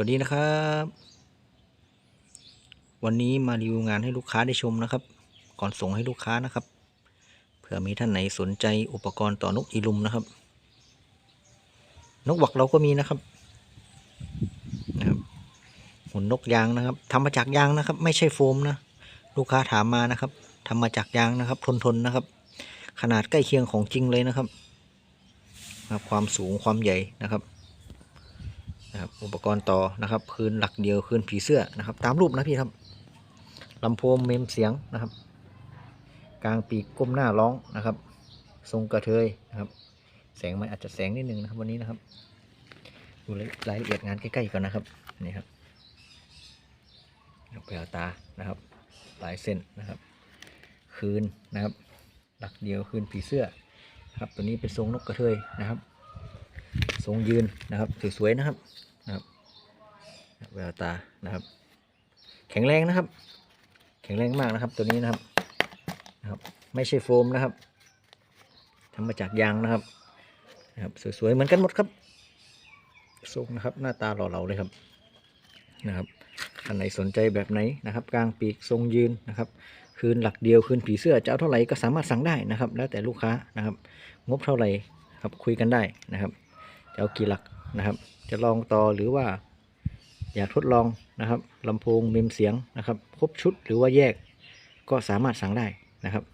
วัสดีนะครับ วันนี้มารีวิวงานให้ลูกค้าได้ชมนะครับ ก่อนส่งให้ลูกค้านะครับ เผื่อมีท่านไหนสนใจอุปกรณ์ต่อนกอีลุมนะครับ นกหวักเราก็มีนะครับนะครับหุ่นนกยางนะครับทำมาจากยางนะครับ ไม่ใช่โฟมนะ ลูกค้าถามมานะครับทำมาจากยางนะครับทนๆนะครับ ขนาดใกล้เคียงของจริงเลยนะครับนะครับความสูงความใหญ่นะครับ นะครับอุปกรณ์ต่อนะครับคืนหลักเดียวคืนผีเสื้อนะครับ ตามรูปนะพี่ครับลำโพงเมมเสียงนะครับ กลางปีกก้มหน้าร้องนะครับ ทรงกระเทยนะครับ แสงมันอาจจะแสงนิดนึงนะครับวันนี้นะครับ ดูรายละเอียดงานใกล้ๆก่อนนะครับนี่ครับแววตานะครับลายเส้นนะครับ คืนนะครับ หลักเดียวคืนผีเสื้อนะครับตัวนี้เป็นทรงนกกระเทยนะครับ ทรงยืนนะครับสวยๆนะครับนะครับแววตานะครับ แข็งแรงนะครับ แข็งแรงมากนะครับตัวนี้นะครับนะครับไม่ใช่โฟมนะครับทำมาจากยางนะครับนะครับสวยๆเหมือนกันหมดครับทรงนะครับหน้าตาหล่อเหลาเลยครับนะครับท่านไหนสนใจแบบไหนนะครับ กลางปีกทรงยืนนะครับคืนหลักเดียวคืนผีเสื้อจะเอาเท่าไหร่ก็สามารถสั่งได้นะครับ แล้วแต่ลูกค้านะครับ งบเท่าไหร่ครับคุยกันได้นะครับ จะเอากี่หลักนะครับ จะลองต่อหรือว่า อยากทดลองนะครับลำโพงเมมเสียงนะครับ ครบชุดหรือว่าแยกก็สามารถสั่งได้นะครับ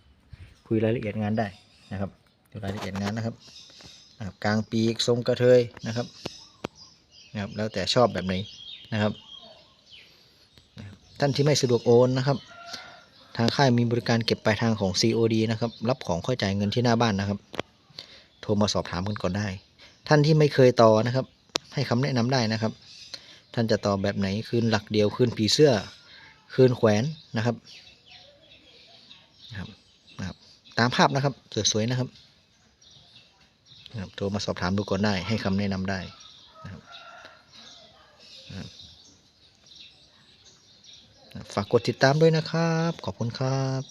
คุยรายละเอียดงานได้นะครับดูรายละเอียดงานนะครับนะครับกลางปีกทรงกระเทยนะครับนะครับ แล้วแต่ชอบแบบไหนนะครับนะครับท่านที่ไม่สะดวกโอนนะครับ ทางค่ายมีบริการเก็บปลายทางของ COD นะครับ รับของค่อยจ่ายเงินที่หน้าบ้านนะครับ โทรมาสอบถามกันก่อนได้ ท่านที่ไม่เคยต่อนะครับ ให้คำแนะนำได้นะครับ ท่านจะต่อแบบไหนคืนหลักเดียวคืนผีเสื้อ คืนแขวนนะครับนะครับนะครับ ตามภาพนะครับสวยๆนะครับนะครับโทรมาสอบถามดูก่อนได้ให้คำแนะนำได้นะครับฝากกดติดตามด้วยนะครับ ขอบคุณครับ